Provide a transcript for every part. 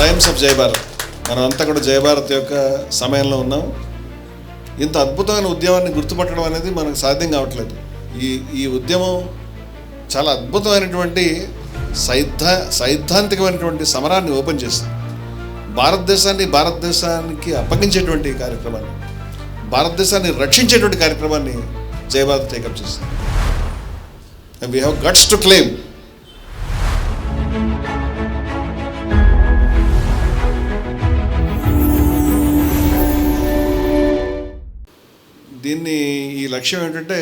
Times of Jayabharat మనం అంతా కూడా జయభారత్ యొక్క సమయంలో ఉన్నాం. ఇంత అద్భుతమైన ఉద్యమాన్ని గుర్తుపట్టడం అనేది మనకు సాధ్యం కావట్లేదు. ఈ ఈ ఉద్యమం చాలా అద్భుతమైనటువంటి సైద్ధ సైద్ధాంతికమైనటువంటి సమరాన్ని ఓపెన్ చేస్తుంది భారతదేశాన్ని భారతదేశానికి అప్పగించేటువంటి కార్యక్రమాన్ని భారతదేశాన్ని రక్షించేటువంటి కార్యక్రమాన్ని జయభారత్ టేకప్ చేస్తుంది and we have guts to claim దీన్ని ఈ లక్ష్యం ఏంటంటే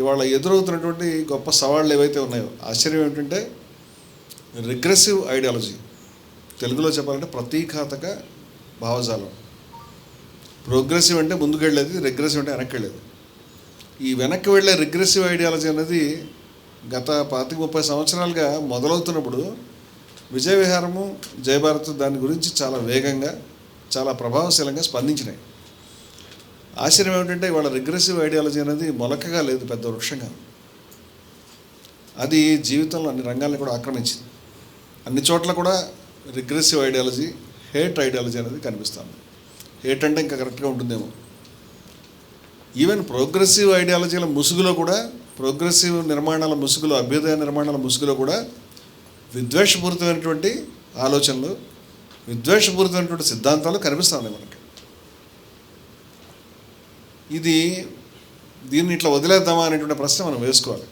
ఇవాళ ఎదురవుతున్నటువంటి గొప్ప సవాళ్ళు ఏవైతే ఉన్నాయో ఆశ్చర్యం ఏంటంటే రిగ్రెసివ్ ఐడియాలజీ తెలుగులో చెప్పాలంటే ప్రతీకాతక భావజాలం. ప్రోగ్రెసివ్ అంటే ముందుకు వెళ్ళేది రిగ్రెసివ్ అంటే వెనక్కి వెళ్ళేది ఈ వెనక్కి వెళ్ళే రిగ్రెసివ్ ఐడియాలజీ అనేది గత పాతిక ముప్పై సంవత్సరాలుగా మొదలవుతున్నప్పుడు విజయ విహారము జయభారత్ దాని గురించి చాలా వేగంగా చాలా ప్రభావశీలంగా స్పందించినాయి. ఆశ్చర్యం ఏమిటంటే వాళ్ళ రిగ్రెసివ్ ఐడియాలజీ అనేది మొలకగా లేదు పెద్ద వృక్షంగా. అది జీవితంలో అన్ని రంగాల్ని కూడా ఆక్రమించింది. అన్ని చోట్ల కూడా రిగ్రెసివ్ ఐడియాలజీ హేట్ ఐడియాలజీ అనేది కనిపిస్తుంది. హేట్ అంటే ఇంకా కరెక్ట్గా ఉంటుందేమో. ఈవెన్ ప్రోగ్రెసివ్ ఐడియాలజీల ముసుగులో కూడా ప్రోగ్రెసివ్ నిర్మాణాల ముసుగులో అభ్యుదయ నిర్మాణాల ముసుగులో కూడా విద్వేషపూరితమైనటువంటి ఆలోచనలు విద్వేషపూరితమైనటువంటి సిద్ధాంతాలు కనిపిస్తున్నాయి మనకి. ఇది దీన్ని ఇట్లా వదిలేద్దామా అనేటువంటి ప్రశ్న మనం వేసుకోవాలి.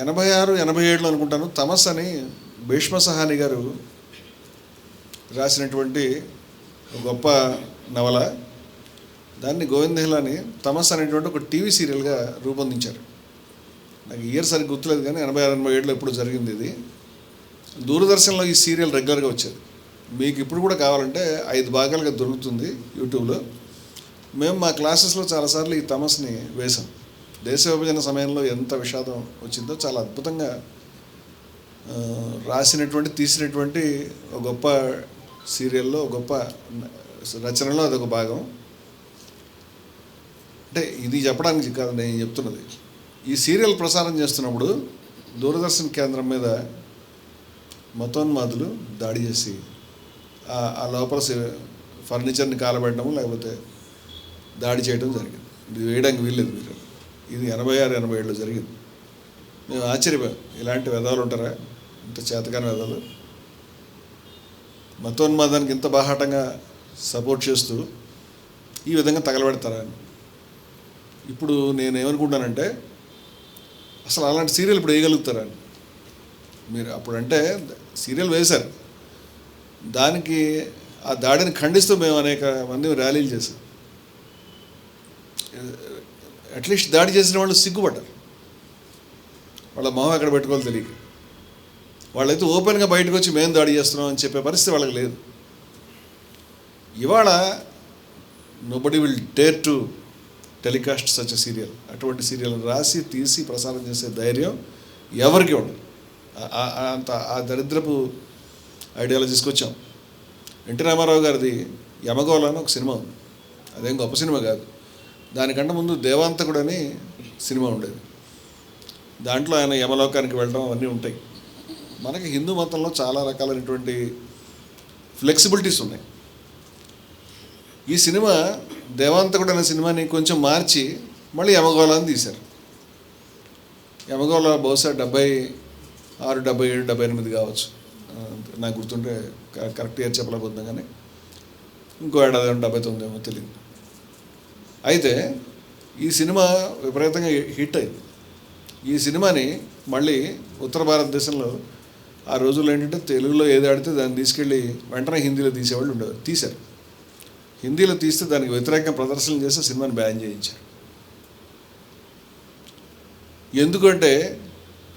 ఎనభై ఆరు ఎనభై ఏడులో అనుకుంటాను తమస్ అని భీష్మ సహాని గారు రాసినటువంటి ఒక గొప్ప నవల. దాన్ని గోవింద్ తమస్ అనేటువంటి ఒక టీవీ సీరియల్గా రూపొందించారు. నాకు ఇయర్ సరిగ్గా గుర్తులేదు కానీ ఎనభై ఆరు ఎనభై ఏడులో ఎప్పుడు జరిగింది ఇది. దూరదర్శన్లో ఈ సీరియల్ రెగ్యులర్గా వచ్చేది. మీకు ఇప్పుడు కూడా కావాలంటే ఐదు భాగాలుగా దొరుకుతుంది యూట్యూబ్లో. మేము మా క్లాసెస్లో చాలాసార్లు ఈ తమస్ని వేశాం. దేశ విభజన సమయంలో ఎంత విషాదం వచ్చిందో చాలా అద్భుతంగా రాసినటువంటి తీసినటువంటి ఒక గొప్ప సీరియల్లో ఒక గొప్ప రచనలో అదొక భాగం. అంటే ఇది చెప్పడానికి కాదు నేను చెప్తున్నది. ఈ సీరియల్ ప్రసారం చేస్తున్నప్పుడు దూరదర్శన్ కేంద్రం మీద మతోన్మాదులు దాడి చేసి ఆ- లోపల ఫర్నిచర్ని కాలబెట్టడం లేకపోతే దాడి చేయడం జరిగింది. ఇది వేయడానికి వీల్లేదు మీరు. ఇది ఎనభై ఆరు ఎనభై ఏళ్ళు జరిగింది. మేము ఆశ్చర్యపోయాం. ఇలాంటి వెధవలు ఉంటారా? ఇంత చేతకాని వెధవలు మతోన్మాదానికి ఇంత బాహాటంగా సపోర్ట్ చేస్తూ ఈ విధంగా తగలబెడతారా అని. ఇప్పుడు నేను ఏమనుకుంటానంటే అసలు అలాంటి సీరియల్ ఇప్పుడు వేయగలుగుతారా అని. మీరు అప్పుడంటే సీరియల్ వేశారు. దానికి ఆ దాడిని ఖండిస్తూ మేము అనేక మంది ర్యాలీలు చేశాం. Uh, అట్లీస్ట్ దాడి చేసిన వాళ్ళు సిగ్గుపడ్డారు. వాళ్ళ మొహం ఎక్కడ పెట్టుకోవాలో తెలియక వాళ్ళైతే ఓపెన్గా బయటకు వచ్చి మేము దాడి చేస్తున్నాం అని చెప్పే పరిస్థితి వాళ్ళకి లేదు. ఇవాళ nobody will dare to telecast such serial అటువంటి సీరియల్ రాసి తీసి ప్రసారం చేసే ధైర్యం ఎవరికి ఉండదు. అంత ఆ దరిద్రపు ఐడియాలజీస్కి వచ్చాం. ఎన్టీ రామారావు గారిది యమగోళ అని ఒక సినిమా ఉంది. అదేం గొప్ప సినిమా కాదు. దానికంటే ముందు దేవాంతకుడు అని సినిమా ఉండేది. దాంట్లో ఆయన యమలోకానికి వెళ్ళడం అవన్నీ ఉంటాయి. మనకి హిందూ మతంలో చాలా రకాలైనటువంటి ఫ్లెక్సిబిలిటీస్ ఉన్నాయి. ఈ సినిమా దేవాంతకుడు అనే సినిమాని కొంచెం మార్చి మళ్ళీ యమగోళ అని తీశారు. యమగోళ బహుశా డెబ్బై ఆరు డెబ్బై ఏడు డెబ్బై ఎనిమిది కావచ్చు. నాకు గుర్తుంటే కరెక్ట్ ఇయర్ చెప్పలేకపోతున్నాం కానీ ఇంకో ఏడాది డెబ్బై తొమ్మిది ఏమో తెలియదు. అయితే ఈ సినిమా విపరీతంగా హిట్ అయింది. ఈ సినిమాని మళ్ళీ ఉత్తర భారతదేశంలో ఆ రోజుల్లో ఏంటంటే తెలుగులో ఏది ఆడితే దాన్ని తీసుకెళ్ళి వెంటనే హిందీలో తీసేవాళ్ళు ఉండేవారు తీశారు. హిందీలో తీస్తే దానికి వ్యతిరేకంగా ప్రదర్శనలు చేసి సినిమాని బ్యాన్ చేయించారు. ఎందుకంటే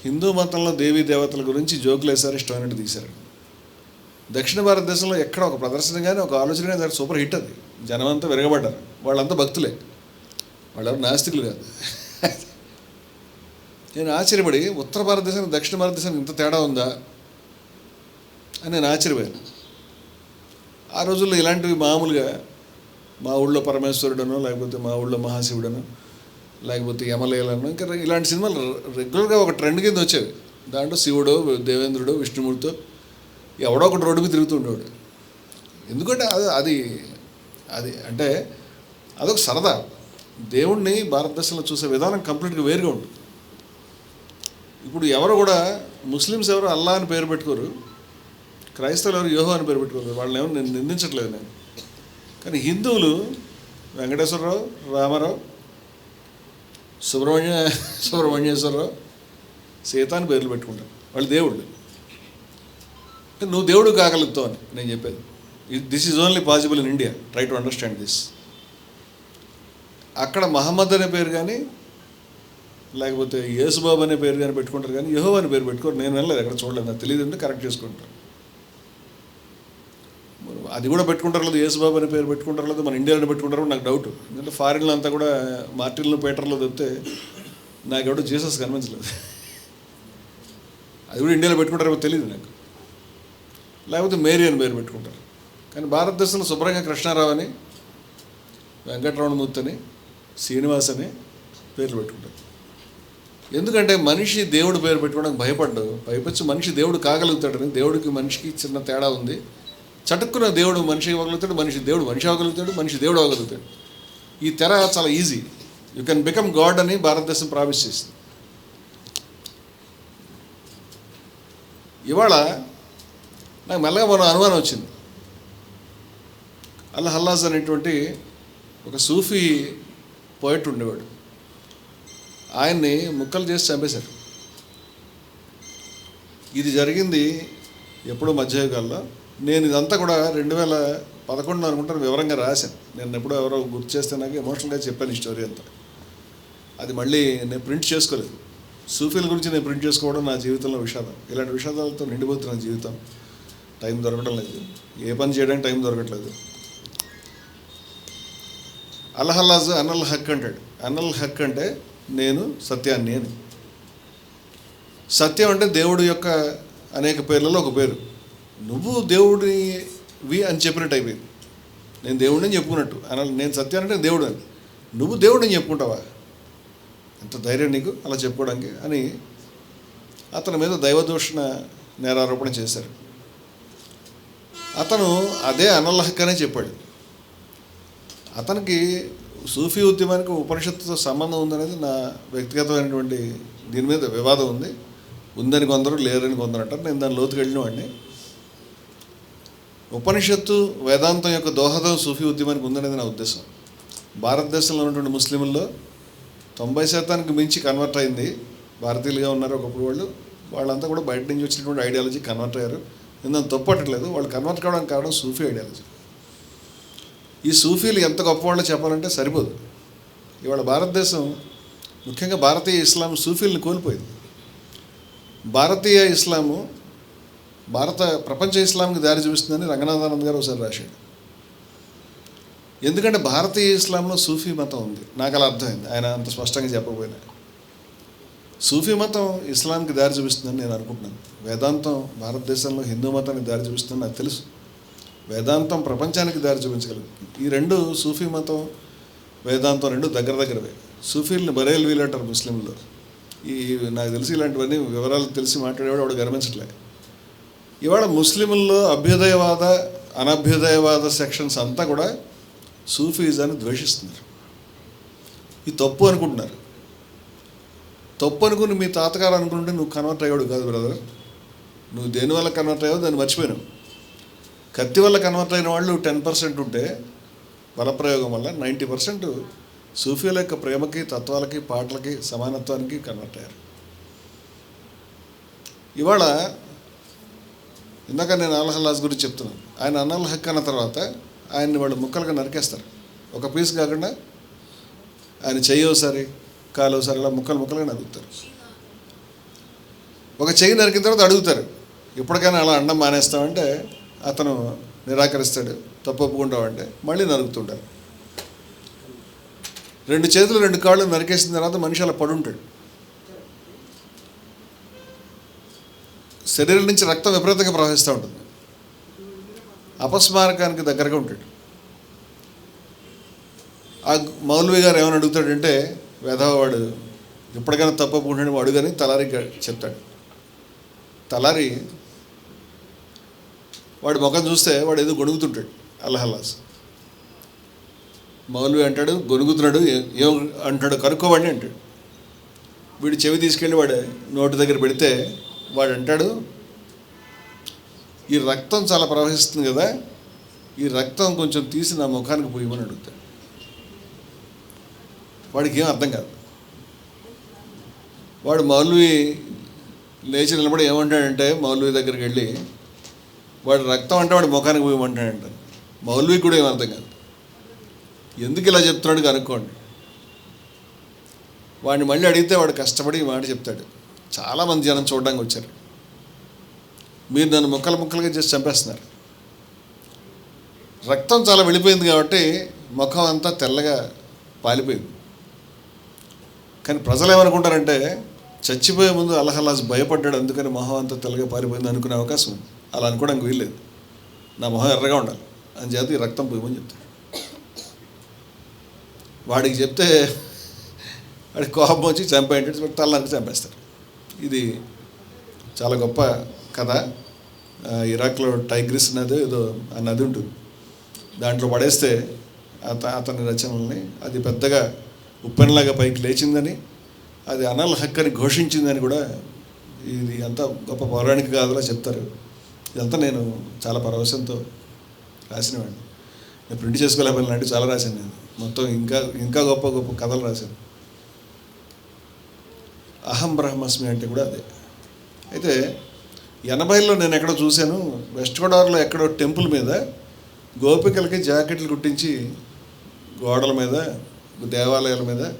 హిందూ మతంలో దేవీ దేవతల గురించి జోకులు వేసారు ఇష్టమైనట్టు తీశారు. దక్షిణ భారతదేశంలో ఎక్కడ ఒక ప్రదర్శన కానీ ఒక ఆలోచన కానీ దానికి సూపర్ హిట్ అది. జనం అంతా విరగబడ్డారు. వాళ్ళంతా భక్తులే. వాళ్ళెవరు నాస్తికులు కాదు. నేను ఆశ్చర్యపడి ఉత్తర భారతదేశం దక్షిణ భారతదేశానికి ఇంత తేడా ఉందా అని నేను ఆశ్చర్యపోయాను. ఆ రోజుల్లో ఇలాంటివి మామూలుగా మా ఊళ్ళో పరమేశ్వరుడనో లేకపోతే మా ఊళ్ళో మహాశివుడనో లేకపోతే యమలేలను ఇంకా ఇలాంటి సినిమాలు రెగ్యులర్గా ఒక ట్రెండ్ కింద వచ్చేవి. దాంట్లో శివుడో దేవేంద్రుడో విష్ణుమూర్తితో ఎవడో ఒకటి రోడ్డు మీద తిరుగుతూ ఉండేవాడు. ఎందుకంటే అది అది అది అంటే అదొక సరదా. దేవుణ్ణి భారతదేశంలో చూసే విధానం కంప్లీట్గా వేరుగా ఉంటుంది. ఇప్పుడు ఎవరు కూడా ముస్లిమ్స్ ఎవరు అల్లా అని పేరు పెట్టుకోరు క్రైస్తవులు ఎవరు యోహో అని పేరు పెట్టుకోరు వాళ్ళని ఎవరు నేను నిందించట్లేదు నేను. కానీ హిందువులు వెంకటేశ్వరరావు రామారావు సుబ్రహ్మణ్య సుబ్రహ్మణ్యేశ్వరరావు సీత అని పేర్లు పెట్టుకుంటారు. వాళ్ళు దేవుళ్ళు. నువ్వు దేవుడు కాగలుగుతావు అని నేను చెప్పేది. This is only possible in India try to understand this అక్కడ మహమ్మద్ అనే పేరు కానీ లేకపోతే యేసుబాబు అనే పేరు కానీ పెట్టుకుంటారు కానీ యహో అనే పేరు పెట్టుకోరు. నేను వెళ్ళలేదు ఎక్కడ చూడలేదు. నాకు తెలియదు అంటే కరెక్ట్ చేసుకుంటారు? అది కూడా పెట్టుకుంటారు లేదు యేసుబాబు అనే పేరు పెట్టుకుంటారు లేదు మన ఇండియాలో పెట్టుకుంటారు నాకు డౌట్ ఎందుకంటే ఫారిన్లో అంతా కూడా మార్టిన్లో పేటర్లో చెప్తే నాకు ఎవడో జీసస్ కనిపించలేదు. అది కూడా ఇండియాలో పెట్టుకుంటారో తెలియదు నాకు. లేకపోతే మేరీ అని పేరు పెట్టుకుంటారు. కానీ భారతదేశంలో శుభ్రంగా కృష్ణారావు అని వెంకటరమణమూర్తి అని శ్రీనివాస్ అని పేర్లు పెట్టుకుంటారు. ఎందుకంటే మనిషి దేవుడు పేరు పెట్టుకోవడానికి భయపడ్డాడు. భయపచ్చి మనిషి దేవుడు కాగలుగుతాడని దేవుడికి మనిషికి చిన్న తేడా ఉంది. చటుక్కున దేవుడు మనిషి అవ్వగలుగుతాడు మనిషి దేవుడు మనిషి అవ్వగలుగుతాడు మనిషి దేవుడు అవ్వగలుగుతాడు. ఈ తెర చాలా easy. You can become god అని భారతదేశం ప్రామిస్ చేసింది. ఇవాళ నాకు మెల్లగా మనం అనుమానం వచ్చింది. అల్ హల్లాజ్ అనేటువంటి ఒక సూఫీ పోయిట్ ఉండేవాడు. ఆయన్ని ముక్కలు చేసి చంపేశారు. ఇది జరిగింది ఎప్పుడో మధ్యయుగాల్లో. నేను ఇదంతా కూడా రెండు వేల పదకొండు అనుకుంటాను వివరంగా రాశాను. నేను ఎప్పుడో ఎవరో గుర్తు చేస్తే నాకు ఎమోషనల్గా చెప్పాను ఈ స్టోరీ అంతా. అది మళ్ళీ నేను ప్రింట్ చేసుకోలేదు. సూఫీల గురించి నేను ప్రింట్ చేసుకోవడం నా జీవితంలో విషాదం. ఇలాంటి విషాదాలతో నిండిపోతున్న జీవితం. టైం దొరకడం లేదు. ఏ పని చేయడానికి టైం దొరకట్లేదు. అల్హల్లాజ్ అనల్ హక్ అంటాడు. అనల్ హక్ అంటే నేను సత్యాన్ని అని. సత్యం అంటే దేవుడు యొక్క అనేక పేర్లలో ఒక పేరు. నువ్వు దేవుడివి అని చెప్పినట్టు అయిపోయింది. నేను దేవుడిని చెప్పుకున్నట్టు. అనల్ నేను సత్యాన్ని అంటే దేవుడు అని. నువ్వు దేవుడిని చెప్పుకుంటావా? ఎంత ధైర్యం నీకు అలా చెప్పుకోవడానికి అని అతని మీద దైవదూషణ నేరారోపణ చేశారు. అతను అదే అనల్హక్ అనే చెప్పాడు. అతనికి సూఫీ ఉద్యమానికి ఉపనిషత్తుతో సంబంధం ఉందనేది నా వ్యక్తిగతమైనటువంటి దీని మీద వివాదం ఉంది. ఉందని కొందరు లేరని కొందరు అంటారు. నేను దాని లోతుకు వెళ్ళిన వాడిని ఉపనిషత్తు వేదాంతం యొక్క దోహదం సూఫీ ఉద్యమానికి ఉందనేది నా ఉద్దేశం. భారతదేశంలో ఉన్నటువంటి ముస్లింల్లో తొంభై శాతానికి మించి కన్వర్ట్ అయింది. భారతీయులుగా ఉన్నారు ఒకప్పుడు వాళ్ళు. వాళ్ళంతా కూడా బయట నుంచి వచ్చినటువంటి ఐడియాలజీ కన్వర్ట్ అయ్యారు. నేను దాన్ని తప్పట్లేదు వాళ్ళు కన్వర్ట్ కావడానికి కారణం సూఫీ ఐడియాలజీ ఈ సూఫీలు ఎంత గొప్పవాళ్ళో చెప్పాలంటే సరిపోదు. ఇవాళ భారతదేశం ముఖ్యంగా భారతీయ ఇస్లాం సూఫీల్ని కోల్పోయింది. భారతీయ ఇస్లాము భారత ప్రపంచ ఇస్లాంకి దారి చూపిస్తుందని రంగనాథానంద్ గారు ఒకసారి రాశాడు. ఎందుకంటే భారతీయ ఇస్లాంలో సూఫీ మతం ఉంది. నాకు అలా అర్థమైంది. ఆయన అంత స్పష్టంగా చెప్పబోయినా సూఫీ మతం ఇస్లాంకి దారి చూపిస్తుందని నేను అనుకుంటున్నాను. వేదాంతం భారతదేశంలో హిందూ మతానికి దారి చూపిస్తుందని నాకు తెలుసు. వేదాంతం ప్రపంచానికి దారి చూపించగలదు. ఈ రెండు సూఫీ మతం వేదాంతం రెండు దగ్గర దగ్గరవే. సూఫీల్ని బరేల్ వీలు అంటారు ముస్లింలు. ఈ నాకు తెలిసి ఇలాంటివన్నీ వివరాలు తెలిసి మాట్లాడేవాడు వాడు గర్వించట్లే. ఇవాళ ముస్లింల్లో అభ్యుదయవాద అనభ్యుదయవాద సెక్షన్స్ అంతా కూడా సూఫీజాన్ని ద్వేషిస్తున్నారు. ఇది తప్పు అనుకుంటున్నారు. తప్పు అనుకుని మీ తాతగారు అనుకుంటే నువ్వు కన్వర్ట్ అయ్యాడు కాదు బ్రదర్ నువ్వు దేనివల్ల కన్వర్ట్ అయ్యావు దాన్ని మర్చిపోయినావు. కత్తి వల్ల కన్వర్ట్ అయిన వాళ్ళు టెన్ పర్సెంట్ ఉంటే బలప్రయోగం వల్ల నైంటీ పర్సెంట్ సూఫీల యొక్క ప్రేమకి తత్వాలకి పాటలకి సమానత్వానికి కన్వర్ట్ అయ్యారు. ఇవాళ ఇందాక నేను అల్హల్లాజ్ గురించి చెప్తున్నాను. ఆయన అన్నల్ హక్ అన్న తర్వాత ఆయన్ని వాళ్ళు ముక్కలుగా నరికేస్తారు. ఒక పీస్ కాకుండా ఆయన చెయ్యి ఒకసారి కాలు ఒకసారి ఇలా ముక్కలు ముక్కలుగా నరుకుతారు. ఒక చెయ్యి నరికిన తర్వాత అడుగుతారు ఇప్పటికైనా అలా అండం మానేస్తామంటే అతను నిరాకరిస్తాడు తప్పొప్పుకుంటామంటే మళ్ళీ నరుకుతుంటారు రెండు చేతులు రెండు కాళ్ళు నరికేసిన తర్వాత మనిషి అలా పడుంటాడు. శరీరం నుంచి రక్తం విపరీతంగా ప్రవహిస్తూ ఉంటుంది. అపస్మారకానికి దగ్గరగా ఉంటాడు. ఆ మౌలవి గారు ఏమని అడుగుతాడంటే వేధవవాడు ఎప్పటికైనా తప్పకుండా అడుగని తలారి చెప్తాడు. తలారి వాడి ముఖం చూస్తే వాడు ఏదో గొణుగుతుంటాడు అల్లహల్లాస్. మౌలవి అంటాడు గొనుగుతున్నాడు ఏ- ఏం అంటాడు కనుక్కోవాడిని అంటాడు. వీడు చెవి తీసుకెళ్ళి వాడు నోటి దగ్గర పెడితే వాడు అంటాడు ఈ రక్తం చాలా ప్రవహిస్తుంది కదా ఈ రక్తం కొంచెం తీసి నా ముఖానికి పోయమని అడుగుతాడు. వాడికి ఏం అర్థం కాదు. వాడు మౌలవి లేచి నిలబడి ఏమంటాడంటే మౌలవి దగ్గరికి వెళ్ళి వాడు రక్తం అంటే వాడి ముఖానికి పోయమంటాడంట మౌల్వి కూడా ఏం అర్థం కాదు. ఎందుకు ఇలా చెప్తున్నాడు కనుక్కోండి వాడిని మళ్ళీ అడిగితే వాడు కష్టపడి ఈ మాట చెప్తాడు. చాలామంది జనం చూడడానికి వచ్చారు. మీరు నన్ను ముక్కలు ముక్కలుగా చేసి చంపేస్తున్నారు. రక్తం చాలా వెళ్ళిపోయింది కాబట్టి ముఖం అంతా తెల్లగా పాలిపోయింది. కానీ ప్రజలు ఏమనుకుంటారంటే చచ్చిపోయే ముందు అల్లహల్లాస్ భయపడ్డాడు అందుకని మొహం అంతా తెల్లగా పారిపోయింది అనుకునే అవకాశం ఉంది. అలా అనుకోవడానికి వీల్లేదు. నా మొహం ఎర్రగా ఉండాలి. అని చేత ఈ రక్తం పోయమని చెప్తాడు వాడికి చెప్తే వాడికి కోపం వచ్చి చంపేయంటే తల్లానికి చంపేస్తారు. ఇది చాలా గొప్ప కథ. ఇరాక్లో టైగ్రిస్ నది ఏదో ఆ నది ఉంటుంది. దాంట్లో పడేస్తే అత అతని రచనల్ని అది పెద్దగా ఉప్పెనలాగా పైకి లేచిందని అది అనల్ హక్కని ఘోషించిందని కూడా ఇది అంతా గొప్ప పౌరాణిక గాథలా చెప్తారు. ఇదంతా నేను చాలా పరవశంతో రాసినవాడిని. నేను ప్రింట్ చేసుకోలేకపోయిన అంటే చాలా రాశాను నేను. మొత్తం ఇంకా ఇంకా గొప్ప గొప్ప కథలు రాశాను. అహం బ్రహ్మస్మి అంటే కూడా అదే. అయితే ఎనభైలో నేను ఎక్కడో చూశాను వెస్ట్ గోదావరిలో ఎక్కడో టెంపుల్ మీద గోపికలకి జాకెట్లు కుట్టించి గోడల మీద దేవాలయాల మీద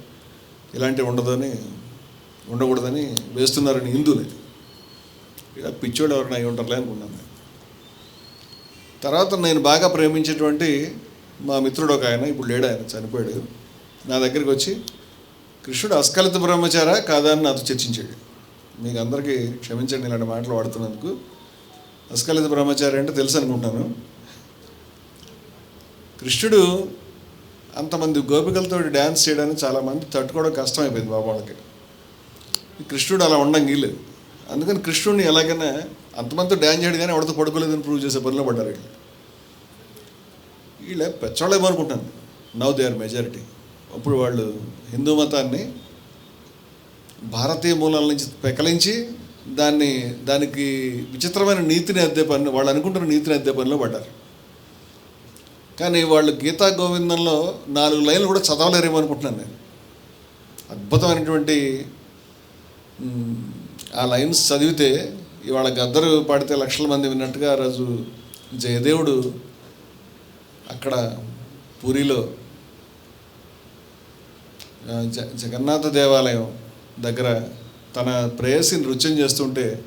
ఇలాంటివి ఉండదని ఉండకూడదని వేస్తున్నారని హిందువులు. ఇక పిచ్చోడు ఎవరైనా అయి ఉంటారులే అనుకున్నాను. తర్వాత నేను బాగా ప్రేమించేటువంటి మా మిత్రుడు ఒక ఆయన ఇప్పుడు లేడు ఆయన చనిపోయాడు. నా దగ్గరికి వచ్చి కృష్ణుడు అస్కలిత బ్రహ్మచారా కాదా అని నాతో చర్చించాడు. మీకు అందరికీ క్షమించండి ఇలాంటి మాటలు వాడుతున్నందుకు. అస్కలిత బ్రహ్మచారి అంటే తెలుసు అనుకుంటాను. కృష్ణుడు అంతమంది గోపికలతో డ్యాన్స్ చేయడానికి చాలామంది తట్టుకోవడం కష్టమైపోయింది బాబు వాళ్ళకి. కృష్ణుడు అలా ఉండంగి లేదు అందుకని కృష్ణుడిని ఎలాగైనా అంతమంది డ్యాన్స్ చేయడు కానీ ఎవరితో పడుకోలేదని ప్రూవ్ చేసే పనిలో పడ్డారు వీళ్ళు. వీళ్ళ పెచ్చోళ్ళేమనుకుంటాను నవ్ దే ఆర్ మెజారిటీ అప్పుడు వాళ్ళు హిందూ మతాన్ని భారతీయ మూలాల నుంచి పెకలించి దాన్ని దానికి విచిత్రమైన నీతిని అద్దే పని వాళ్ళు అనుకుంటున్న నీతిని అద్దే పనిలో పడ్డారు. కానీ వాళ్ళు గీతా గోవిందంలో నాలుగు లైన్లు కూడా చదవలేరేమో అనుకుంటున్నాను నేను. అద్భుతమైనటువంటి ఆ లైన్స్ చదివితే ఇవాళ గద్దరు పాడితే లక్షల మంది విన్నట్టుగా రాజు రోజు జయదేవుడు అక్కడ పూరిలో జ జగన్నాథ దేవాలయం దగ్గర తన ప్రేయసి నృత్యం చేస్తుంటే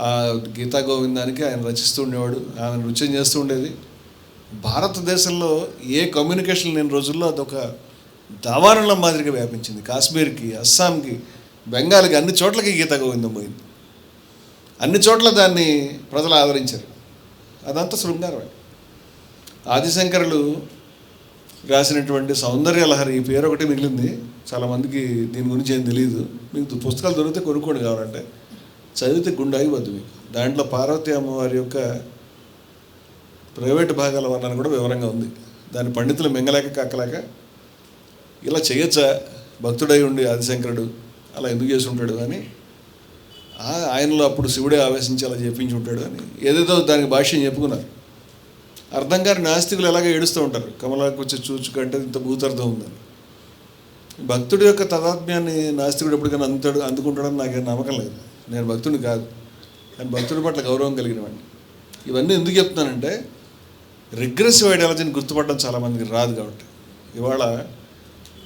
ఆ గీతా గోవిందానికి ఆయన రచిస్తూ ఉండేవాడు. ఆమె నృత్యం చేస్తూ ఉండేది. భారతదేశంలో ఏ కమ్యూనికేషన్ లేని రోజుల్లో అదొక దావారణం మాదిరిగా వ్యాపించింది. కాశ్మీర్కి అస్సాంకి బెంగాల్కి అన్ని చోట్లకి గీతా గోవిందం పోయింది. అన్ని చోట్ల దాన్ని ప్రజలు ఆదరించారు. అదంతా శృంగారమే. ఆదిశంకరులు రాసినటువంటి సౌందర్య లహరి ఈ పేరు ఒకటి మిగిలింది. చాలామందికి దీని గురించి ఏం తెలియదు మీకు పుస్తకాలు దొరికితే కొనుక్కోండి కావాలంటే. చదివితే గుండె ఆగిపోద్ది మీకు దాంట్లో పార్వతి అమ్మవారి యొక్క ప్రైవేట్ భాగాల వర్ణన కూడా వివరంగా ఉంది. దాని పండితులు మింగలేక కక్కలేక ఇలా చేయొచ్చా? భక్తుడై ఉండి ఆదిశంకరుడు అలా ఎందుకు చేసి ఉంటాడు అని ఆయనలో అప్పుడు శివుడే ఆవేశించి చేపించి చెప్పించి ఉంటాడు అని ఏదేదో దానికి భాష్యం చెప్పుకున్నారు. అర్థం కాని నాస్తికులు ఎలాగ ఏడుస్తూ ఉంటారు. కమలాకి వచ్చి చూచు కంటే ఇంత భూతార్థం ఉందని. భక్తుడి యొక్క తదాత్మ్యాన్ని నాస్తికుడు ఎప్పటికైనా అందుతాడు అందుకుంటాడని నాకేం నమ్మకం లేదు. నేను భక్తుడిని కాదు. కానీ భక్తుడి పట్ల గౌరవం కలిగిన వాడిని ఇవన్నీ ఎందుకు చెప్తున్నానంటే రిగ్రెసివ్ ఐడియాలజీని గుర్తుపడడం చాలామందికి రాదు కాబట్టి. ఇవాళ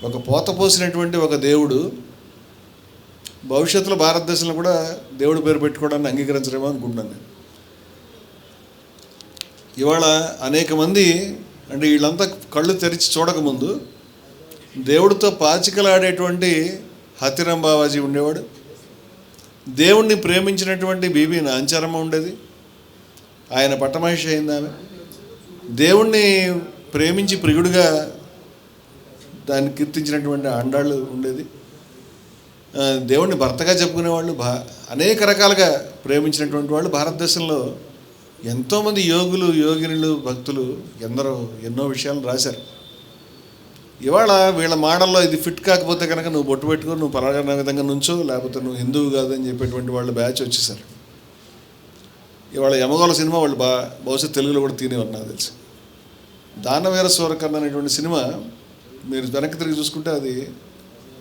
ఒక పోత పోసినటువంటి ఒక దేవుడు భవిష్యత్తులో భారతదేశంలో కూడా దేవుడి పేరు పెట్టుకోవడాన్ని అంగీకరించడమో అనుకుంటున్నాను నేను. ఇవాళ అనేక మంది అంటే వీళ్ళంతా కళ్ళు తెరిచి చూడకముందు దేవుడితో పాచికలాడేటువంటి హతిరాం బావాజీ ఉండేవాడు. దేవుణ్ణి ప్రేమించినటువంటి బీబీ నాంచారమ్మ ఉండేది. ఆయన పట్టమహిషి అయింది ఆమె. దేవుణ్ణి ప్రేమించి ప్రియుడిగా దాన్ని కీర్తించినటువంటి అండాళ్ళు ఉండేది. దేవుణ్ణి భర్తగా చెప్పుకునేవాళ్ళు భా అనేక రకాలుగా ప్రేమించినటువంటి వాళ్ళు భారతదేశంలో ఎంతోమంది యోగులు యోగినులు భక్తులు ఎందరో ఎన్నో విషయాలు రాశారు. ఇవాళ వీళ్ళ మాడల్లో ఇది ఫిట్ కాకపోతే కనుక నువ్వు బొట్టు పెట్టుకో నువ్వు పలానా విధంగా నుంచో లేకపోతే నువ్వు హిందువు కాదని చెప్పేటువంటి వాళ్ళు బ్యాచ్ వచ్చేసారు ఇవాళ యమగోళ సినిమా వాళ్ళు బా బహుశా తెలుగులో కూడా తినేవారు నాకు తెలిసి. దానవీర సూరకర్ణ అనేటువంటి సినిమా మీరు వెనక్కి తిరిగి చూసుకుంటే అది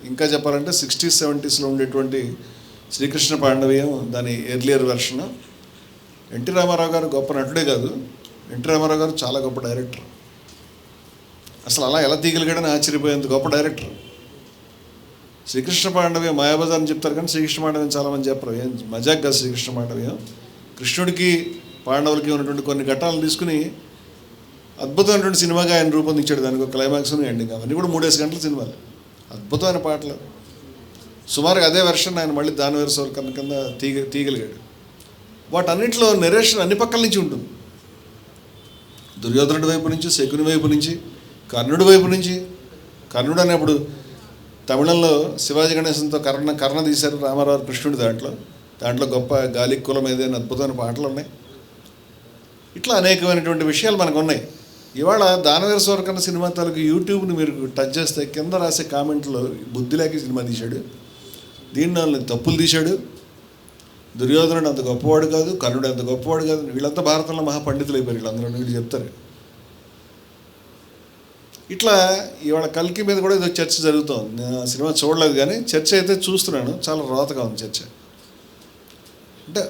ఇంకా చెప్పాలంటే సిక్స్టీస్ సెవెంటీస్లో ఉండేటువంటి శ్రీకృష్ణ పాండవీయం దాని ఎర్లియర్ వెర్షన్ ఎన్టీ రామారావు గారు గొప్ప నటుడే కాదు. ఎన్టీ రామారావు గారు చాలా గొప్ప డైరెక్టర్ అసలు అలా ఎలా తీగలిగాడని ఆశ్చర్యపోయేంత గొప్ప డైరెక్టర్ శ్రీకృష్ణ పాండవ్యం మాయాబజార్ అని చెప్తారు కానీ శ్రీకృష్ణ పాండవ్యం చాలామంది చెప్పరు. ఏం మజాక్ కాదు శ్రీకృష్ణ పాండవ్యం. కృష్ణుడికి పాండవులకి ఉన్నటువంటి కొన్ని ఘట్టాలను తీసుకుని అద్భుతమైనటువంటి సినిమాగా ఆయన రూపొందించాడు. దానికి ఒక క్లైమాక్స్ ఎండింగ్ అవన్నీ కూడా మూడేసి గంటల సినిమాలు. అద్భుతమైన పాటలు. సుమారుగా అదే వెర్షన్ ఆయన మళ్ళీ దానివేరు సోర్కర్ణ కింద తీగ తీగలిగాడు. వాటన్నింటిలో నరేషన్ అన్ని పక్కల నుంచి ఉంటుంది. దుర్యోధనుడి వైపు నుంచి శకుని వైపు నుంచి కర్ణుడి వైపు నుంచి. కర్ణుడు అనేప్పుడు తమిళంలో శివాజీ గణేశంతో కర్ణ కర్ణ తీశారు రామారావు కృష్ణుడి దాంట్లో. దాంట్లో గొప్ప గాలి కులం ఏదైనా అద్భుతమైన పాటలు ఉన్నాయి. ఇట్లా అనేకమైనటువంటి విషయాలు మనకు ఉన్నాయి. ఇవాళ దానవీర సోరకన్న సినిమా తాలూకు యూట్యూబ్ని మీరు టచ్ చేస్తే కింద రాసే కామెంట్లో బుద్ధి లేక సినిమా తీశాడు. దీన్ని తప్పులు తీశాడు. దుర్యోధనుడు అంత గొప్పవాడు కాదు కర్ణుడు అంత గొప్పవాడు కాదు వీళ్ళంతా భారతంలో మహాపండితులు అయిపోయారు వీళ్ళందరూ వీళ్ళు చెప్తారు. ఇట్లా ఇవాళ కల్కి మీద కూడా ఏదో చర్చ జరుగుతోంది. నేను సినిమా చూడలేదు కానీ చర్చ అయితే చూస్తున్నాను. చాలా రోతగా ఉంది చర్చ. అంటే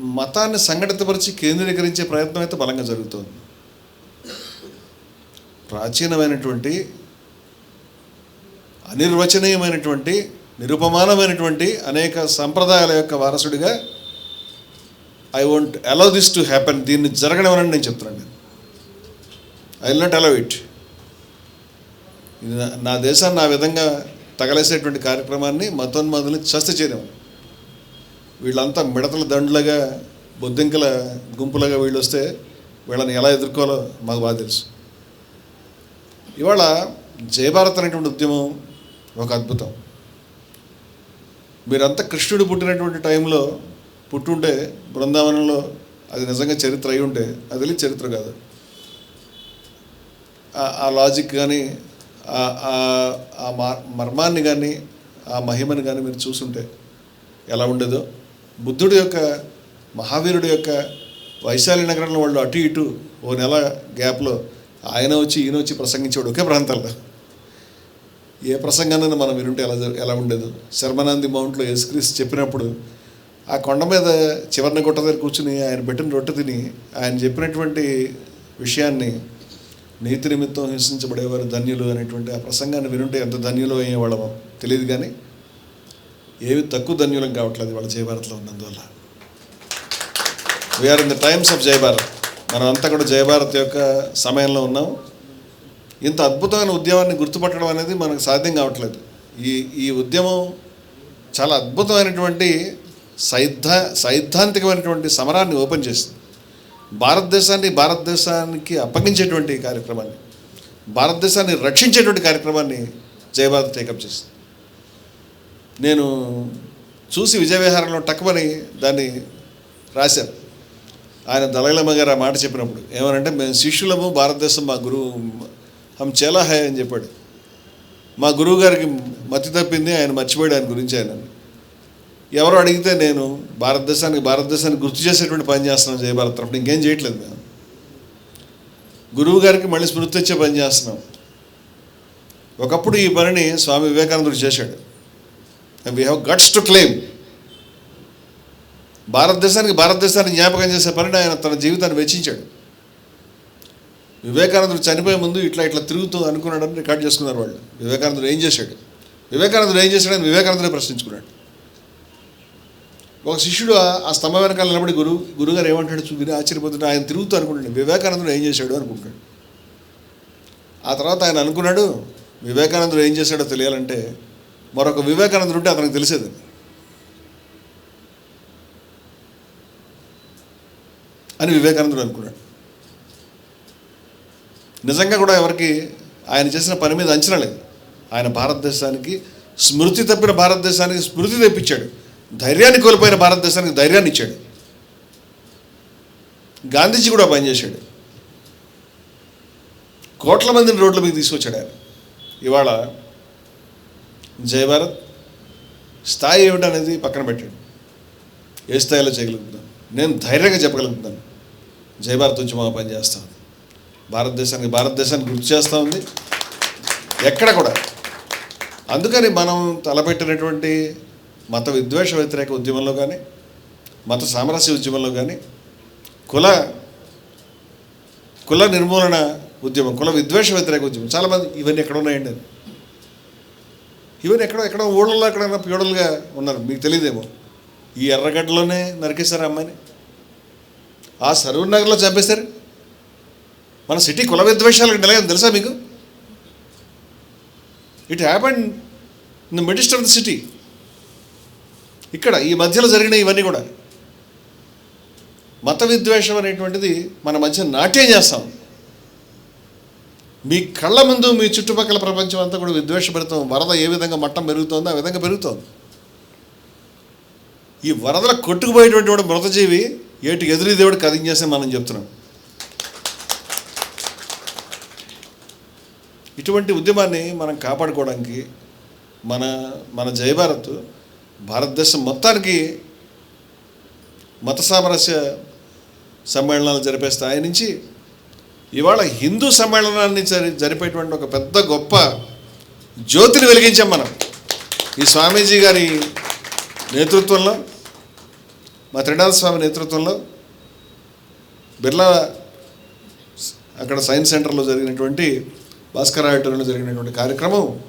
మతాన్ని సంఘటితపరిచి కేంద్రీకరించే ప్రయత్నం అయితే బలంగా జరుగుతోంది. ప్రాచీనమైనటువంటి అనిర్వచనీయమైనటువంటి నిరుపమానమైనటువంటి అనేక సంప్రదాయాల యొక్క వారసుడిగా I want allow this to happen దీన్ని జరగనివ్వనని నేను చెప్తున్నాను నేను. I will not allow it ఇది నా- దేశాన్ని నా విధంగా తగలేసేటువంటి కార్యక్రమాన్ని మతోన్మాదుల్ని చస్త చేయడం వీళ్ళంతా మిడతల దండులుగా బొద్దింకల గుంపులుగా వీళ్ళు వస్తే వీళ్ళని ఎలా ఎదుర్కోవాలో మాకు బాగా తెలుసు. ఇవాళ జయభారత్ అనేటువంటి ఉద్యమం ఒక అద్భుతం. మీరంతా కృష్ణుడు పుట్టినటువంటి టైంలో పుట్టుంటే బృందావనంలో అది నిజంగా చరిత్ర అయి ఉంటే అది వెళ్ళి చరిత్ర కాదు. ఆ- లాజిక్ కానీ ఆ- ఆ- మర్మాన్ని కానీ ఆ మహిమని కానీ మీరు చూసుంటే ఎలా ఉండేదో? బుద్ధుడి యొక్క మహావీరుడి యొక్క వైశాలి నగరంలో వాళ్ళు అటు ఇటు ఓ నెల గ్యాప్లో ఆయన వచ్చి ఈయన వచ్చి ప్రసంగించేవాడు ఒకే ప్రాంతాల్లో ఏ ప్రసంగాన్ని మనం వినుంటే ఎలా ఎలా ఉండేది. శర్మనంది మౌంట్లో ఎస్క్రీస్ చెప్పినప్పుడు ఆ కొండ మీద చివరిన గుట్ట దగ్గర కూర్చుని ఆయన పెట్టిన రొట్టె తిని ఆయన చెప్పినటువంటి విషయాన్ని నీతి నిమిత్తం హింసించబడేవారు ధన్యులు అనేటువంటి ఆ ప్రసంగాన్ని వినుంటే ఎంత ధన్యులు అయ్యేవాళ్ళమో తెలియదు కానీ ఏవి తక్కువ ధన్యులం కావట్లేదు వాళ్ళ జయభారత్లో ఉన్నందువల్ల. We are in the times of Jayabharat. మనం కూడా జయభారత్ యొక్క సమయంలో ఉన్నాం. ఇంత అద్భుతమైన ఉద్యమాన్ని గుర్తుపట్టడం అనేది మనకు సాధ్యం కావట్లేదు. ఈ ఈ ఉద్యమం చాలా అద్భుతమైనటువంటి సైద్ధ సైద్ధాంతికమైనటువంటి సమరాన్ని ఓపెన్ చేసింది. భారతదేశాన్ని భారతదేశానికి అప్పగించేటువంటి కార్యక్రమాన్ని భారతదేశాన్ని రక్షించేటువంటి కార్యక్రమాన్ని జయభారత్ టేకప్ చేసింది. నేను చూసి విజయ విహారంలో టక్కుమని దాన్ని రాశాను. ఆయన దళైలమ్మ గారు ఆ మాట చెప్పినప్పుడు ఏమనంటే మేము శిష్యులము భారతదేశం మా గురువు హమ్ చాలా హై అని చెప్పాడు. మా గురువు గారికి మతి తప్పింది ఆయన మర్చిపోయాడు ఆయన గురించి ఆయన. ఎవరో అడిగితే నేను భారతదేశానికి భారతదేశాన్ని గుర్తు చేసేటువంటి పని చేస్తున్నాం జయభారత్ తరఫున ఇంకేం చేయట్లేదు మేము. గురువు గారికి మళ్ళీ స్మృతి తెచ్చే పని చేస్తున్నాం. ఒకప్పుడు ఈ పనిని స్వామి వివేకానందుడు చేశాడు. We have guts to claim భారతదేశానికి భారతదేశాన్ని జ్ఞాపకం చేసే పనిని ఆయన తన జీవితాన్ని వెచ్చించాడు. వివేకానందుడు చనిపోయే ముందు ఇట్లా ఇట్లా తిరుగుతూ అనుకున్నాడని రికార్డ్ చేసుకున్నారు వాళ్ళు. వివేకానందుడు ఏం చేశాడు? వివేకానందుడు ఏం చేశాడని వివేకానందుడే ప్రశ్నించుకున్నాడు. ఒక శిష్యుడు ఆ- స్తంభ స్తంభం వెనకాల నిలబడి గురువు గురుగారు ఏమంటాడు చూసి ఆశ్చర్యపోతుంటే ఆయన తిరుగుతూ అనుకుంటాడు వివేకానందుడు ఏం చేశాడు అనుకుంటాడు ఆ తర్వాత ఆయన అనుకున్నాడు వివేకానందుడు ఏం చేశాడో తెలియాలంటే మరొక వివేకానందుడు ఉంటే అతనికి తెలిసేది అని వివేకానందుడు అనుకున్నాడు. నిజంగా కూడా ఎవరికి ఆయన చేసిన పని మీద అంచనా లేదు. ఆయన భారతదేశానికి స్మృతి తప్పిన భారతదేశానికి స్మృతి తెప్పించాడు. ధైర్యాన్ని కోల్పోయిన భారతదేశానికి ధైర్యాన్ని ఇచ్చాడు. గాంధీజీ కూడా పనిచేశాడు కోట్ల మందిని రోడ్ల మీద తీసుకొచ్చాడు ఆయన. ఇవాళ జయ భారత్ స్థాయి ఏమిటనేది పక్కన పెట్టాడు. ఏ స్థాయిలో చేయగలుగుతున్నాను నేను ధైర్యంగా చెప్పగలుగుతున్నాను. జయ భారత్ పని చేస్తూ ఉంది. భారతదేశానికి భారతదేశాన్ని గుర్తు చేస్తూ ఉంది. ఎక్కడ కూడా. అందుకని మనం తలపెట్టినటువంటి మత విద్వేష వ్యతిరేక ఉద్యమంలో కానీ మత సామరస్య ఉద్యమంలో కానీ కుల కుల నిర్మూలన ఉద్యమం కుల విద్వేష వ్యతిరేక ఉద్యమం చాలామంది ఇవన్నీ ఎక్కడ ఉన్నాయండి. ఇవన్నీ ఎక్కడో ఎక్కడో ఊళ్ళలో ఎక్కడైనా ప్యూడలుగా ఉన్నారు. మీకు తెలియదేమో. ఈ ఎర్రగడ్డలోనే నరికేశారు అమ్మాయిని? ఆ సరూర్ నగర్లో చంపేశారు? మన సిటీ కుల విద్వేషాలకు నిలయం తెలుసా మీకు? It happened in the midst of the city ఇక్కడ ఈ మధ్యలో జరిగిన ఇవన్నీ కూడా. మత విద్వేషం అనేటువంటిది మన మధ్య నాట్యం చేస్తాం. మీ కళ్ళ ముందు మీ చుట్టుపక్కల ప్రపంచం అంతా కూడా విద్వేషభరితం వరద ఏ విధంగా మట్టం పెరుగుతుందో ఆ విధంగా పెరుగుతోంది. ఈ వరదల కొట్టుకుపోయేటువంటి వాడు మృతజీవి ఏటి ఎదురు దేవుడు చేస్తే మనం చెప్తున్నాం. ఇటువంటి ఉద్యమాన్ని మనం కాపాడుకోవడానికి మన మన జయభారత్ భారతదేశం మొత్తానికి మత సామరస్య సమ్మేళనాలు జరిపే స్థాయి నుంచి ఇవాళ హిందూ సమ్మేళనాన్ని జరి జరిపేటువంటి ఒక పెద్ద గొప్ప జ్యోతిని వెలిగించాం మనం. ఈ స్వామీజీ గారి నేతృత్వంలో మా త్రినాథ స్వామి నేతృత్వంలో బిర్లా అక్కడ సైన్స్ సెంటర్లో జరిగినటువంటి భాస్కర్ ఆడిటోరియంలో జరిగినటువంటి కార్యక్రమం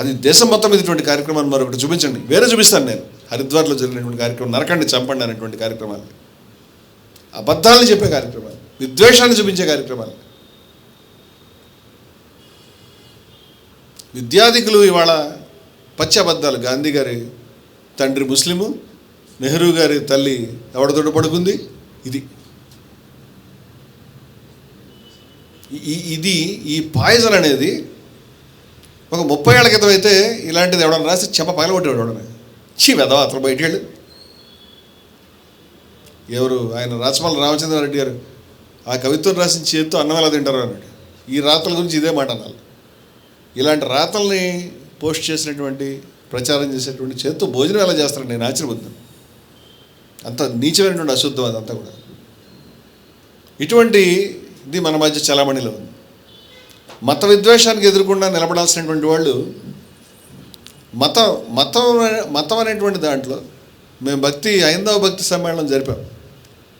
అది దేశం మొత్తం ఇటువంటి కార్యక్రమాన్ని మరొకటి చూపించండి. వేరే చూపిస్తాను నేను. హరిద్వార్లో జరిగినటువంటి కార్యక్రమం నరకండి చంపండి అనేటువంటి కార్యక్రమాలు అబద్ధాలను చెప్పే కార్యక్రమాలు విద్వేషాన్ని చూపించే కార్యక్రమాలు విద్యాధికులు ఇవాళ పచ్చి అబద్ధాలు. గాంధీ గారి తండ్రి ముస్లిము నెహ్రూ గారి తల్లి ఎవడతోటి పడుకుంది? ఇది. ఈ ఇది ఈ పాయిజన్ అనేది ఒక ముప్పై ఏళ్ళ క్రితం అయితే ఇలాంటిది ఎవడన్నా రాసి చెంప పగలగొట్టేవాడు ఎవడన్నా. చీ వెదవా అతను బయటికి వెళ్ళి ఎవరు? ఆయన రాచమల్ల రామచంద్రారెడ్డి గారు. ఆ కవిత్వం రాసిన చేత్తో అన్నం ఎలా తింటారు అన్నాడు. ఈ రాతల గురించి ఇదే మాట అనాలి. ఇలాంటి రాతల్ని పోస్ట్ చేసినటువంటి ప్రచారం చేసేటువంటి చేత్తో భోజనం ఎలా చేస్తారని నేను ఆశ్చర్యపోతున్నాను. అంత నీచమైనటువంటి అశుద్ధం అదంతా కూడా. ఇటువంటి ఇది మన మధ్య చలామణిలో ఉంది. మత విద్వేషానికి ఎదురకుండా నిలబడాల్సినటువంటి వాళ్ళు మత మతం అనే- మతం అనేటువంటి దాంట్లో మేము భక్తి ఐందవ భక్తి సమ్మేళనం జరిపాం.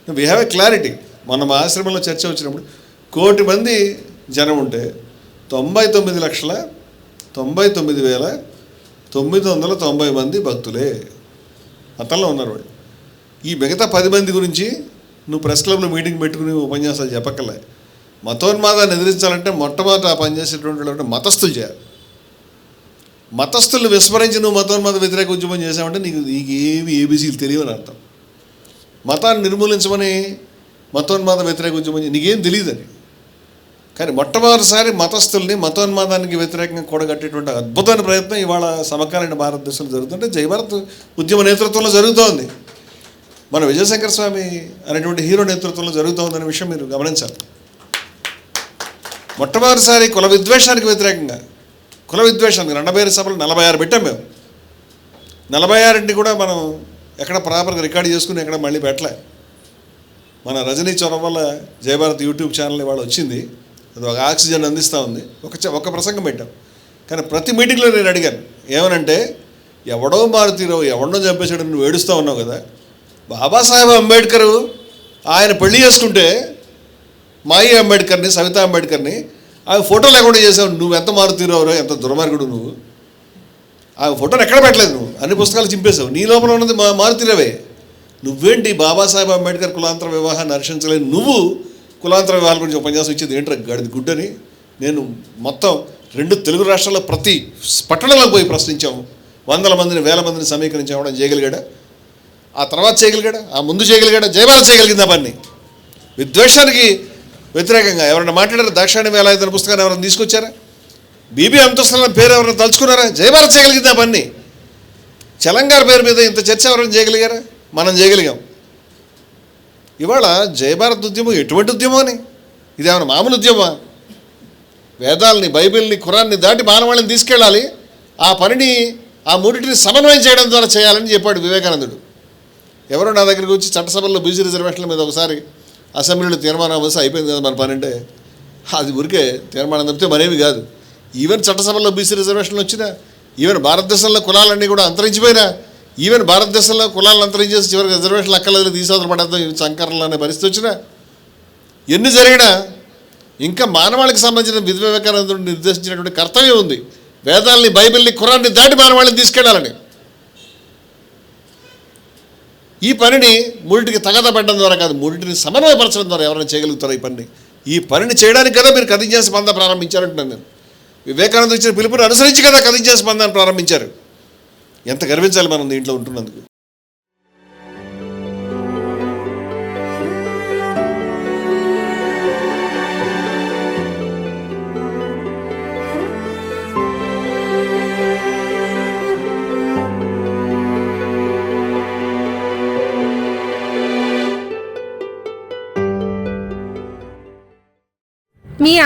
వీ హ్యావ్ ఎ క్లారిటీ మొన్న మా ఆశ్రమంలో చర్చ వచ్చినప్పుడు కోటి మంది జనం ఉంటే తొంభై తొమ్మిది లక్షల తొంభై తొమ్మిది వేల తొమ్మిది వందల తొంభై మంది భక్తులే. మతంలో ఉన్నారు వాళ్ళు. ఈ మిగతా పది మంది గురించి నువ్వు ప్రెస్ క్లబ్లో మీటింగ్ పెట్టుకుని ఉపన్యాసాలు చెప్పక్కలే మతోన్మాదాన్ని ఎదిరించాలంటే మొట్టమొదట ఆ పనిచేసేటువంటి వాళ్ళు మతస్థులు చేయాలి. మతస్థులు విస్మరించి నువ్వు మతోన్మాద వ్యతిరేక ఉద్యమం చేసావంటే నీకు నీకు ఏమి ఏబీసీలు తెలియని అర్థం. మతాన్ని నిర్మూలించమని మతోన్మాద వ్యతిరేక ఉద్యమం నీకేం తెలియదని. కానీ మొట్టమొదటిసారి మతస్థుల్ని మతోన్మాదానికి వ్యతిరేకంగా కూడగట్టేటువంటి అద్భుతమైన ప్రయత్నం ఇవాళ సమకాలీన భారతదేశంలో జరుగుతుంటే జయభారత్ ఉద్యమ నేతృత్వంలో జరుగుతోంది. మన విజయశంకర స్వామి అనేటువంటి హీరో నేతృత్వంలో జరుగుతోందనే విషయం మీరు గమనించాలి. మొట్టమొదటిసారి కుల విద్వేషానికి వ్యతిరేకంగా కుల విద్వేషానికి రండబేరి సభలు నలభై ఆరు పెట్టాం మేము. నలభై ఆరింటిని కూడా మనం ఎక్కడ ప్రాపర్గా రికార్డ్ చేసుకుని ఎక్కడ మళ్ళీ పెట్టలే. మన రజనీ చొరవ వల్ల జయభారత్ యూట్యూబ్ ఛానల్ ఇవాళ వచ్చింది. అది ఒక ఆక్సిజన్ అందిస్తూ ఉంది. ఒక చ- ఒక ప్రసంగం పెట్టాం. కానీ ప్రతి మీటింగ్లో నేను అడిగాను ఏమనంటే ఎవడో మారుతీరో ఎవడో చంపేసాడు నువ్వు ఏడుస్తూ ఉన్నావు కదా బాబాసాహెబ్ అంబేద్కర్ ఆయన పెళ్ళి చేసుకుంటే మాయి అంబేద్కర్ని సవితా అంబేద్కర్ని ఆమె ఫోటో లేకుండా చేసావు. నువ్వు ఎంత మారుతీరావురో ఎంత దుర్మార్గుడు నువ్వు. ఆ ఫోటోని ఎక్కడ పెట్టలేదు నువ్వు. అన్ని పుస్తకాలు చింపేశావు. నీ లోపల ఉన్నది మా మారుతీరావే. నువ్వేంటి బాబాసాహెబ్ అంబేద్కర్ కులాంతర వివాహాన్ని హర్షించలేని నువ్వు? కులాంతర వివాహాల గురించి ఉపన్యాసం ఇచ్చేది ఏంట్రా గడిది గుడ్డని? నేను మొత్తం రెండు తెలుగు రాష్ట్రాల్లో ప్రతి పట్టణంలో పోయి ప్రశ్నించాము వందల మందిని వేల మందిని సమీకరించామడం చేయగలిగాడా? ఆ తర్వాత చేయగలిగాడా? ఆ ముందు చేయగలిగాడా? జయమాల చేయగలిగిందా పని? విద్వేషానికి వ్యతిరేకంగా ఎవరైనా మాట్లాడారు? దాక్షాణి వేలాయుధన పుస్తకాన్ని ఎవరైనా తీసుకొచ్చారా? బీబీ అంతస్తుల పేరు ఎవరైనా తలుచుకున్నారా? జయభారత్ చేయగలిగిందా పని? చలంగారు పేరు మీద ఇంత చర్చ ఎవరైనా చేయగలిగారా? మనం చేయగలిగాం. ఇవాళ జయభారత్ ఉద్యమం ఎటువంటి ఉద్యమం అని? ఇదేమైనా మామూలు ఉద్యమా వేదాలని బైబిల్ని ఖురాన్ని దాటి మానవాళిని తీసుకెళ్ళాలి. ఆ పనిని ఆ మూడింటిని సమన్వయం చేయడం ద్వారా చేయాలని చెప్పాడు వివేకానందుడు. ఎవరో నా దగ్గరికి వచ్చి చట్టసభల్లో బీసీ రిజర్వేషన్ల మీద ఒకసారి అసెంబ్లీలో తీర్మానం వస్తే అయిపోయింది కదా మన పని అంటే అది ఊరికే తీర్మానం తప్పితే మరేమి కాదు. ఈవెన్ చట్టసభల్లో బీసీ రిజర్వేషన్లు వచ్చినా ఈవెన్ భారతదేశంలో కులాలన్నీ కూడా అంతరించిపోయినా ఈవెన్ భారతదేశంలో కులాలను అంతరించేసి చివరికి రిజర్వేషన్లు అక్కర్లేదు తీసేవతలు పడేద్దాం సంకరణలు అనే పరిస్థితి వచ్చినా ఎన్ని జరిగినా ఇంకా మానవాళికి సంబంధించిన విధి వివేకానందుడు నిర్దేశించినటువంటి కర్తవ్యం ఉంది. వేదాలని బైబిల్ని కురాన్ని దాటి మానవాళిని తీసుకెళ్ళాలని. ఈ పనిని మూడింటికి తగద ద్వారా కాదు మూడింటిని సమన్వయపరచడం ద్వారా ఎవరైనా చేయగలుగుతారు ఈ పనిని. ఈ పనిని చేయడానికి కదా మీరు కథించే స్పంద ప్రారంభించారంటున్నాను నేను. వివేకానంద ఇచ్చిన పిలుపుని అనుసరించి కదా కథించే స్పందాన్ని ప్రారంభించారు. ఎంత గర్వించాలి మనం దీంట్లో ఉంటున్నందుకు.